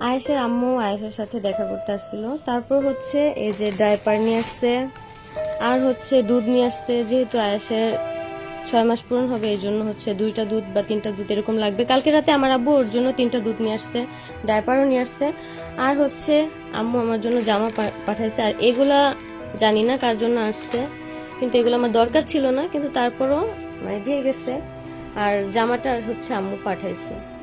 আয়েশের আম্মু আয়েশের সাথে দেখা করতে আসছিল। তারপর হচ্ছে এই যে ডাইপার নিয়ে আসছে, আর হচ্ছে দুধ নিয়ে আসছে, যেহেতু আয়েশের ছয় মাস পূরণ হবে, এই জন্য হচ্ছে দুইটা দুধ বা তিনটা দুধ এরকম লাগবে। কালকে রাতে আমার আব্বু ওর জন্য তিনটা দুধ নিয়ে আসছে ডাইপারও নিয়ে আসছে। আর হচ্ছে আম্মু আমার জন্য জামা পা- পাঠাইছে। আর এগুলা জানি না কার জন্য আসছে, কিন্তু এগুলো আমার দরকার ছিল না, কিন্তু তারপরও মানে দিয়ে গেছে। আর জামাটা হচ্ছে আম্মু পাঠাইছে।